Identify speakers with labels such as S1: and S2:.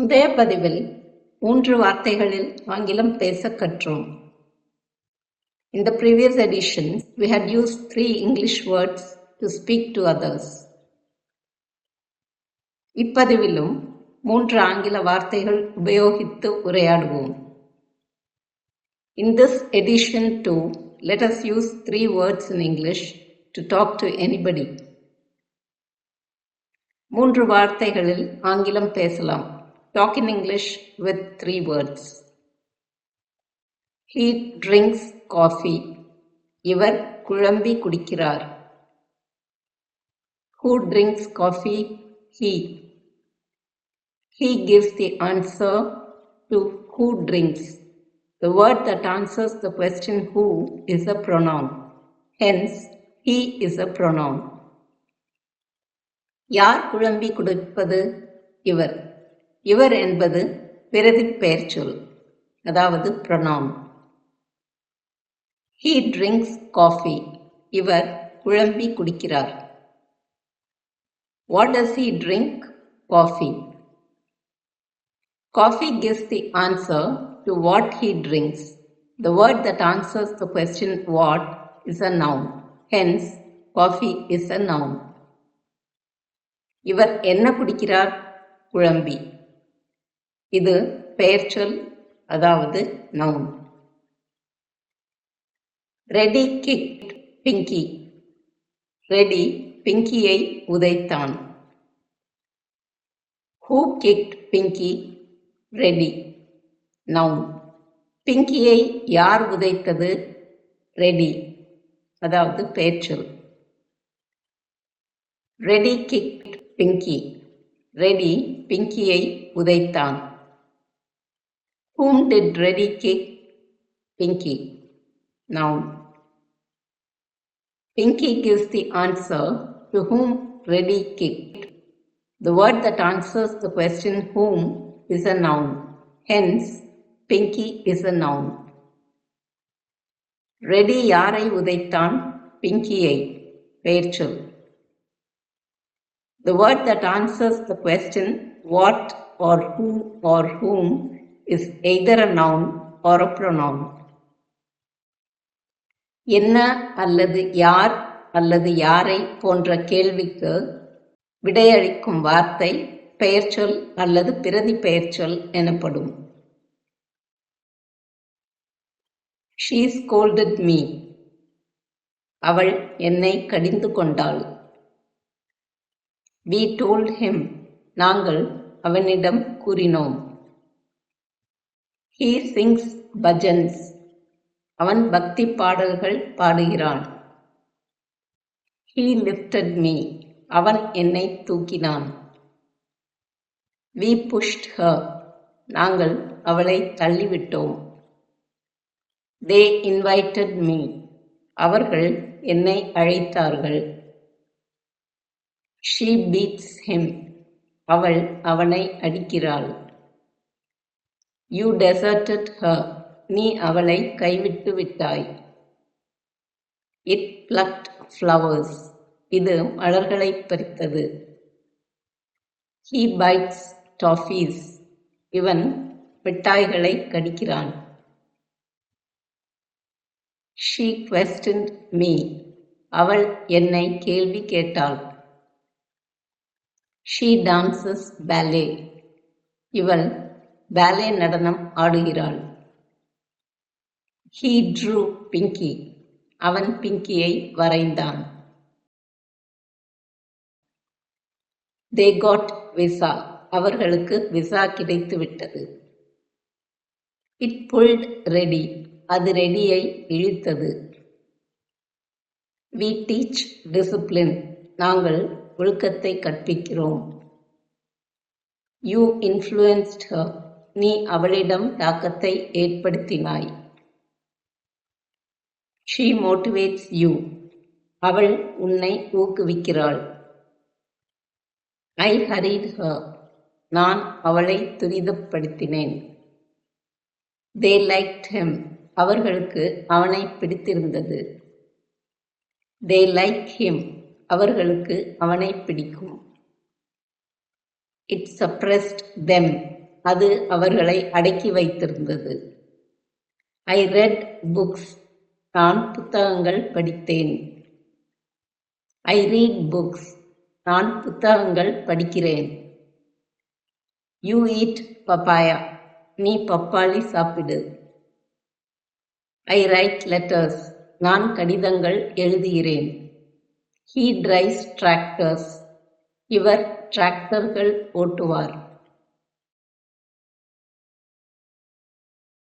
S1: முந்தைய பதிவில் மூன்று வார்த்தைகளில் ஆங்கிலம் பேசக் கற்றோம். In the previous edition, we had used three English words to speak to others. இப்பதிவிலும் மூன்று ஆங்கில வார்த்தைகள் உபயோகித்து உரையாடுவோம். In this edition too, let us use three words in English to talk to anybody. மூன்று வார்த்தைகளில் ஆங்கிலம் பேசலாம். Talk in English with three words. He drinks coffee. இவர் குழம்பி குடிக்கிறார். Who drinks coffee? He. He gives the answer to who drinks. The word that answers the question who is a pronoun. Hence, he is a pronoun. யார் குழம்பி குடிப்பது இவர் இவர் என்பது பிறதி பெயர் சொல் அதாவது ப்ரொனவுன் ஹீ ட்ரிங்க்ஸ் காஃபி இவர் குழம்பி குடிக்கிறார் what does he drink coffee coffee gives the answer to what he drinks The word that answers the question what is a noun. Hence, coffee is a noun. இவர் என்ன குடிக்கிறார் குழம்பி இது பெயர்ச்சொல் அதாவது noun ready kick Pinki ready பிங்கியை உதைத்தான். Who kicked Pinky Reddy noun பிங்கியை யார் உதைத்தது? ரெடி அதாவது பெயர்ச்சொல் ரெடி கிக் பிங்கி ரெடி பிங்கியை உதைத்தான். whom did ready kick Pinky noun Pinky gives the answer to whom Reddy kicked. The word that answers the question whom is a noun. Hence, Pinky is a noun. Ready யாரை உதைத்தான் பிங்கியை பெயர்ச்சொல் The word that answers the question what or who or whom is either a noun or a pronoun. என்ன அல்லது யார் அல்லது யாரை போன்ற கேள்விக்கு விடையளிக்கும் வார்த்தை பெயர்ச்சொல் அல்லது பிரதி பெயர்ச்சொல் எனப்படும். ஷீ ஸ்கோல்டட் மீ அவள் என்னை கடிந்து கொண்டாள். வி டோல்ட் ஹிம் நாங்கள் அவனிடம் கூறினோம். ஹீ சிங்ஸ் பஜன்ஸ் அவன் பக்தி பாடல்கள் பாடுகிறான். ஹீ லிப்டட் மீ அவன் என்னை தூக்கினான். வி புஷ்ட் ஹர் நாங்கள் அவளை தள்ளிவிட்டோம். தே இன்வைட்டட் மீ அவர்கள் என்னை அழைத்தார்கள். ஷீ பீட்ஸ் ஹிம் அவள் அவனை அடிக்கிறாள். யூ டெசர்டட் ஹர் நீ அவளை கைவிட்டு விட்டாய். இட் பிளக்ட் ஃப்ளவர்ஸ் இது மலர்களை பறித்தது. ஹீ பைட்ஸ் டாஃபீஸ் இவன் மிட்டாய்களை கடிக்கிறான். ஷீ கொஸ்டின் மீ அவள் என்னை கேள்வி கேட்டாள். ஷீ டான்சஸ் பேலே இவள் பேலே நடனம் ஆடுகிறாள். ஹீ ட்ரூ பிங்கி அவன் பிங்கியை வரைந்தான். தே காட் விசா அவர்களுக்கு விசா கிடைத்து விட்டது இட் புல்ட் ரெடி அது ரெடியை இழுத்தது. வி டீச் டிசிப்ளின் நாங்கள் ஒழுக்கத்தை கற்பிக்கிறோம். யூ இன்ஃப்ளூயன்ஸ்ட் ஹர் நீ அவளிடம் தாக்கத்தை ஏற்படுத்தினாய். ஷீ மோட்டிவேட்ஸ் யூ அவள் உன்னை ஊக்குவிக்கிறாள். ஐ ஹரீட் ஹர் நான் அவளை துரிதப்படுத்தினேன். தே லைக்ட் ஹிம் அவர்களுக்கு அவனை பிடித்திருந்தது. தே லைக் ஹிம் அவர்களுக்கு அவனை பிடிக்கும். இட் சப்ரஸ்ட் தெம் அது அவர்களை அடக்கி வைத்திருந்தது. ஐ ரெட் புக்ஸ் நான் புத்தகங்கள் படித்தேன். ஐ ரீட் புக்ஸ் நான் புத்தகங்கள் படிக்கிறேன். யூ ஈட் பப்பாயா நீ பப்பாளி சாப்பிடு. ஐ ரைட் லெட்டர்ஸ் நான் கடிதங்கள் எழுதுகிறேன். ஹீ டிரைவ்ஸ் டிராக்டர்ஸ் இவர் டிராக்டர்கள் ஓட்டுவார்.